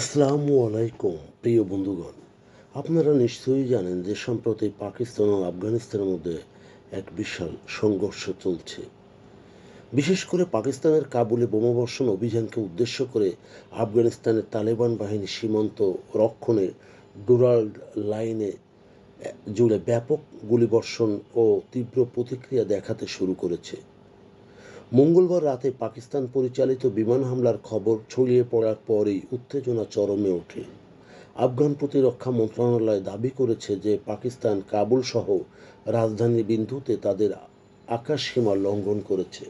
আসসালামু আলাইকুম, প্রিয় বন্ধুগণ। আপনারা নিশ্চয়ই জানেন যে সম্প্রতি পাকিস্তান ও আফগানিস্তানের মধ্যে এক বিশাল সংঘর্ষ চলছে। বিশেষ করে পাকিস্তানের কাবুলে বোমাবর্ষণ অভিযানকে উদ্দেশ্য করে আফগানিস্তানের তালেবান বাহিনী সীমান্ত রক্ষণে ডোরাল্ড লাইনে জুড়ে ব্যাপক গুলিবর্ষণ ও তীব্র প্রতিক্রিয়া দেখাতে শুরু করেছে। মঙ্গলবার রাতে পাকিস্তান পরিচালিত বিমান হামলার খবর ছড়িয়ে পড়ার পরেই উত্তেজনা চরমে ওঠে। আফগান প্রতিরক্ষা মন্ত্রণালয় দাবি করেছে যে পাকিস্তান কাবুল সহ রাজধানী বিন্দুতে তাদের আকাশ সীমা লঙ্ঘন করেছে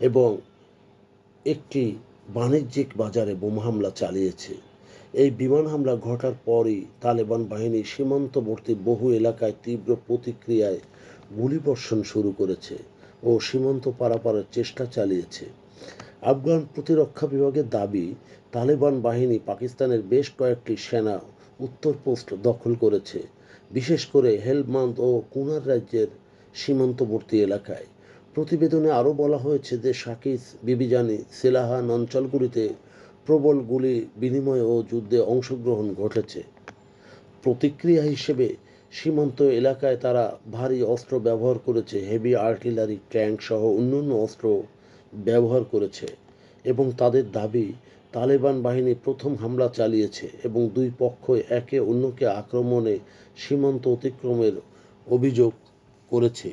এবং একটি বাণিজ্যিক বাজারে বোমা হামলা চালিয়েছে। এই বিমান হামলা ঘটার পরই তালেবান বাহিনী সীমান্তবর্তী বহু এলাকায় তীব্র প্রতিক্রিয়ায় গুলিবর্ষণ শুরু করেছে। ও সীমান্ত পারাপারের চেষ্টা চালিয়েছে। আফগান প্রতিরক্ষা বিভাগের দাবি, তালেবান বাহিনী পাকিস্তানের বেশ কয়েকটি সেনা উত্তর পোস্ট দখল করেছে, বিশেষ করে হেলমান্দ ও কুনার রাজ্যের সীমান্তবর্তী এলাকায়। প্রতিবেদনে আরও বলা হয়েছে যে শাকিস বিবিজানি সেলাহান অঞ্চলগুলিতে প্রবল গুলি বিনিময় ও যুদ্ধে অংশগ্রহণ ঘটেছে। প্রতিক্রিয়া হিসেবে সীমান্ত এলাকায় তারা ভারী অস্ত্র ব্যবহার করেছে, হেভি আর্টিলারি, ট্যাঙ্ক সহ অন্যান্য অস্ত্র ব্যবহার করেছে এবং তাদের দাবি, তালেবান বাহিনী প্রথম হামলা চালিয়েছে এবং দুই পক্ষ একে অন্যকে আক্রমণে সীমান্ত অতিক্রমের অভিযোগ করেছে।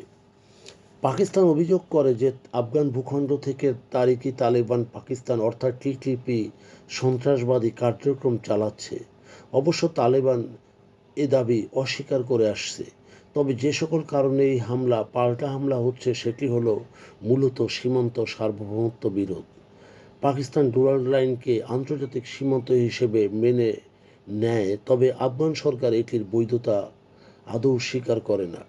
পাকিস্তান অভিযোগ করে যে আফগান ভূখণ্ড থেকে তারিকি তালেবান পাকিস্তান অর্থাৎ টিটিপি সন্ত্রাসবাদী কার্যক্রম চালাচ্ছে। অবশ্য তালেবান এ দাবি অস্বীকার করে আসছে। তবে যে সকল কারণে এই হামলা, পাল্টা হামলা হচ্ছে, সেটি হল মূলত সীমান্ত সার্বভৌমত্ব বিরোধ। পাকিস্তান ডুরাল লাইনকে আন্তর্জাতিক সীমান্ত হিসেবে মেনে নেয়, তবে আফগান সরকার এটির বৈধতা আদৌ স্বীকার করে না।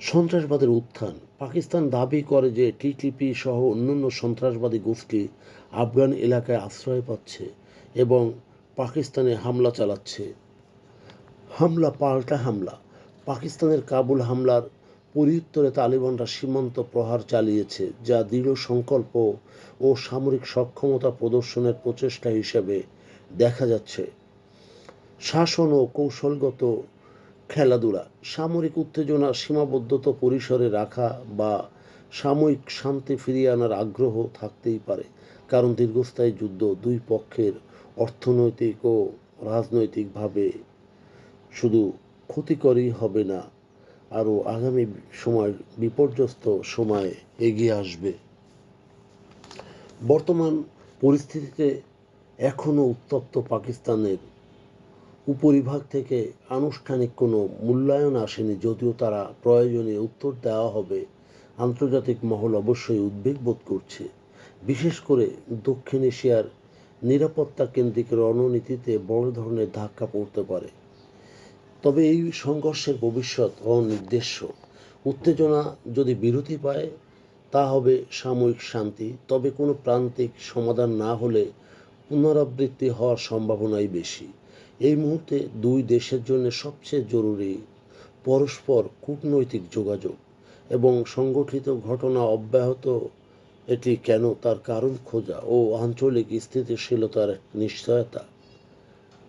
সন্ত্রাসবাদের উত্থান। পাকিস্তান দাবি করে যে টিটিপি সহ অন্যান্য সন্ত্রাসবাদী গোষ্ঠী আফগান এলাকায় আশ্রয় পাচ্ছে এবং পাকিস্তানে হামলা চালাচ্ছে। হামলা, পাল্টা হামলা। পাকিস্তানের কাবুল হামলার পরিউত্তরে তালিবানরা সীমান্ত প্রহার চালিয়েছে, যা দৃঢ় সংকল্প ও সামরিক সক্ষমতা প্রদর্শনের প্রচেষ্টা হিসেবে দেখা যাচ্ছে। শাসন ও কৌশলগত খেলাধুলা, সামরিক উত্তেজনা সীমাবদ্ধতা পরিসরে রাখা বা সাময়িক শান্তি ফিরিয়ে আনার আগ্রহ থাকতেই পারে, কারণ দীর্ঘস্থায়ী যুদ্ধ দুই পক্ষের অর্থনৈতিক ও রাজনৈতিকভাবে শুধু ক্ষতিকরই হবে না, আরও আগামী সময় বিপর্যস্ত সময় এগিয়ে আসবে। বর্তমান পরিস্থিতিতে এখনও উত্তপ্ত পাকিস্তানের উপরিভাগ থেকে আনুষ্ঠানিক কোনো মূল্যায়ন আসেনি, যদিও তারা প্রয়োজনে উত্তর দেওয়া হবে। আন্তর্জাতিক মহল অবশ্যই উদ্বেগ বোধ করছে, বিশেষ করে দক্ষিণ এশিয়ার নিরাপত্তা কেন্দ্রিক রণনীতিতে বড় ধরনের ধাক্কা পড়তে পারে। তবে এই সংঘর্ষের ভবিষ্যৎ অনির্দেশ্য উত্তেজনা যদি বিরতি পায়, তা হবে সাময়িক শান্তি। তবে কোনো প্রান্তিক সমাধান না হলে পুনরাবৃত্তি হওয়ার সম্ভাবনাই বেশি। এই মুহূর্তে দুই দেশের জন্য সবচেয়ে জরুরি পরস্পর কূটনৈতিক যোগাযোগ এবং সংগঠিত ঘটনা অব্যাহত। এটি কেন, তার কারণ খোঁজা ও আঞ্চলিক স্থিতিশীলতার নিশ্চয়তা।